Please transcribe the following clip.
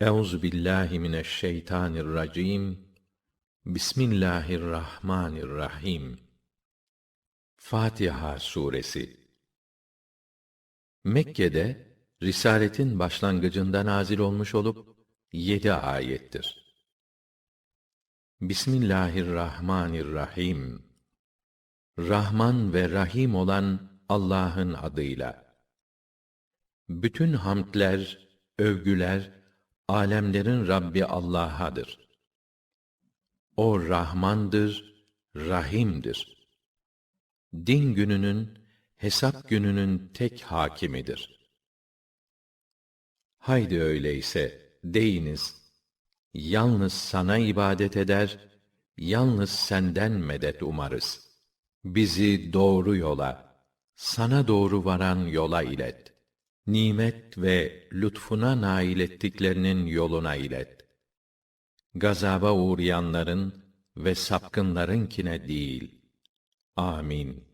Euzu billahi mineşşeytanirracim. Bismillahirrahmanirrahim. Fatiha suresi Mekke'de risaletin başlangıcında nazil olmuş olup yedi ayettir. Bismillahirrahmanirrahim. Rahman ve Rahim olan Allah'ın adıyla. Bütün hamdler, övgüler, alemlerin Rabbi Allah'adır. O Rahmandır, Rahim'dir. Din gününün, hesap gününün tek hakimidir. Haydi öyleyse deyiniz, yalnız sana ibadet eder, yalnız senden medet umarız. Bizi doğru yola, sana doğru varan yola ilet. Nimet ve lütfuna nail ettiklerinin yoluna ilet. Gazaba uğrayanların ve sapkınlarınkine değil. Amin.